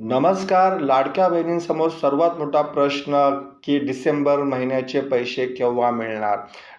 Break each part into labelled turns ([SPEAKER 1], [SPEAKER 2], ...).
[SPEAKER 1] नमस्कार लाडक्या बहिणींसमोर सर्वात मोठा प्रश्न की डिसेंबर महिन्याचे पैसे केव्हा मिळणार?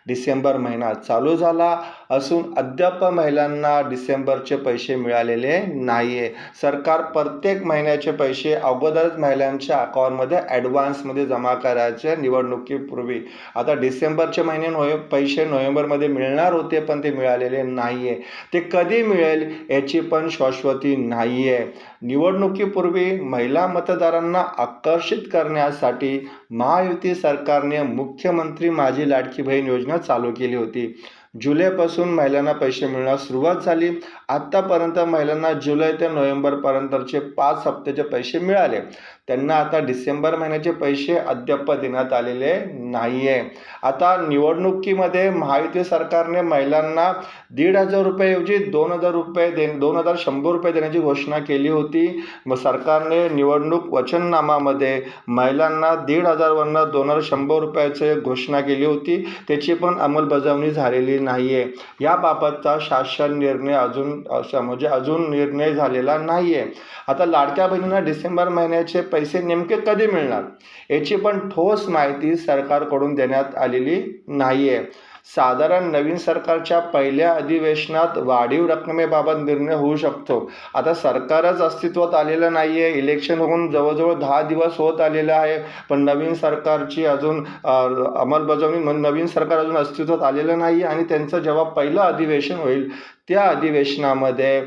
[SPEAKER 1] डिसेंबर महिना चालू झाला असून अद्याप महिलांना डिसेंबरचे पैसे मिळालेले नाही आहे सरकार प्रत्येक महिन्याचे पैसे अगोदरच महिलांच्या अकाउंटमध्ये ॲडव्हान्समध्ये जमा करायचे निवडणुकीपूर्वी. आता डिसेंबरचे महिने नोव्हे पैसे नोव्हेंबरमध्ये मिळणार होते पण ते मिळालेले नाही आहे ते कधी मिळेल याची पण शाश्वती नाही आहे निवडणुकीपूर्वी महिला मतदारांना आकर्षित करण्यासाठी महायुती सरकारने मुख्यमंत्री माझी लाडकी बहीण योजना चालू केली होती. जुलैपासून महिलांना पैसे मिळण्यास सुरुवात झाली. आत्तापर्यंत महिलांना जुलै ते नोव्हेंबरपर्यंतचे पाच हप्त्याचे पैसे मिळाले. त्यांना आता डिसेंबर महिन्याचे पैसे अद्याप देण्यात आलेले नाही आहे आता निवडणुकीमध्ये महायुती सरकारने महिलांना दीड हजार रुपयाऐवजी दोन हजार रुपये दे दोन हजार शंभर रुपये देण्याची घोषणा केली होती. मग सरकारने निवडणूक वचननामामध्ये महिलांना दीड हजारवरनं दोन हजार शंभर रुपयाचे घोषणा केली होती. त्याची पण अंमलबजावणी झालेली नाही आहे याबाबतचा शासन निर्णय अजून म्हणजे अजून निर्णय झालेला नाही आहे आता लाडक्या बहिणींना डिसेंबर महिन्याचे पैसे नेमके कधी मिळणार? याची पण ठोस माहिती सरकारकडून देण्यात आलेली नाही आहे साधारण नवीन सरकारच्या पहिल्या अधिवेशनात वाढीव रकमेबाबत निर्णय होऊ शकतो. आता सरकारच अस्तित्वात आलेलं नाही आहे इलेक्शन होऊन जवळजवळ दहा दिवस होत आलेलं आहे. पण नवीन सरकारची अजून अंमलबजावणी नवीन सरकार अजून अस्तित्वात आलेलं नाही आणि त्यांचं जेव्हा पहिलं अधिवेशन होईल त्या अधिवेशनामध्ये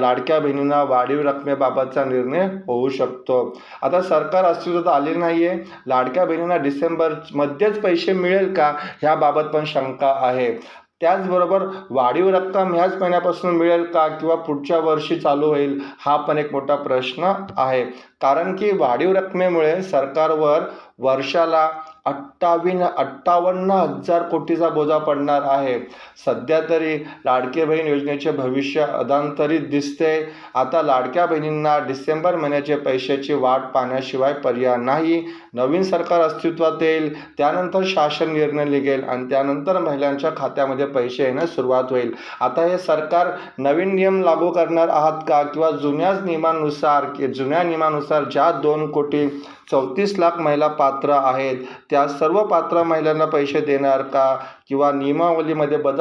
[SPEAKER 1] लाडक्या बहिणींना वाढीव रकमेबाबतचा निर्णय होऊ शकतो. आता सरकार अस्तित्वात आले नाही आहे लाडक्या बहिणींना डिसेंबरमध्येच पैसे मिळेल का? ह्याबाबत पण शंका आहे. त्याचबरोबर वाढीव रक्कम ह्याच महिन्यापासून मिळेल का? किंवा पुढच्या वर्षी चालू होईल? हा पण एक मोठा प्रश्न आहे. कारण की वाढीव रकमेमुळे सरकारवर वर्षाला अठ्ठावीन अठ्ठावन्न हजार कोटीचा बोजा पडणार आहे. सध्या तरी लाडके बहीण योजनेचे भविष्य अदांतरित दिसते. आता लाडक्या बहिणींना डिसेंबर महिन्याचे पैशाची वाट पाहण्याशिवाय पर्याय नाही. नवीन सरकार अस्तित्वात येईल त्यानंतर शासन निर्णय निघेल आणि त्यानंतर महिलांच्या खात्यामध्ये पैसे येण्यास सुरुवात होईल. आता हे सरकार नवीन नियम लागू करणार आहात का? किंवा जुन्याच नियमानुसार जुन्या नियमानुसार ज्या दोन कोटी चौतीस लाख महिला पात्र आहेत त्या सर्व पात्र महिलांना पैसे देणार का? किंवा नियमावलीमध्ये बदल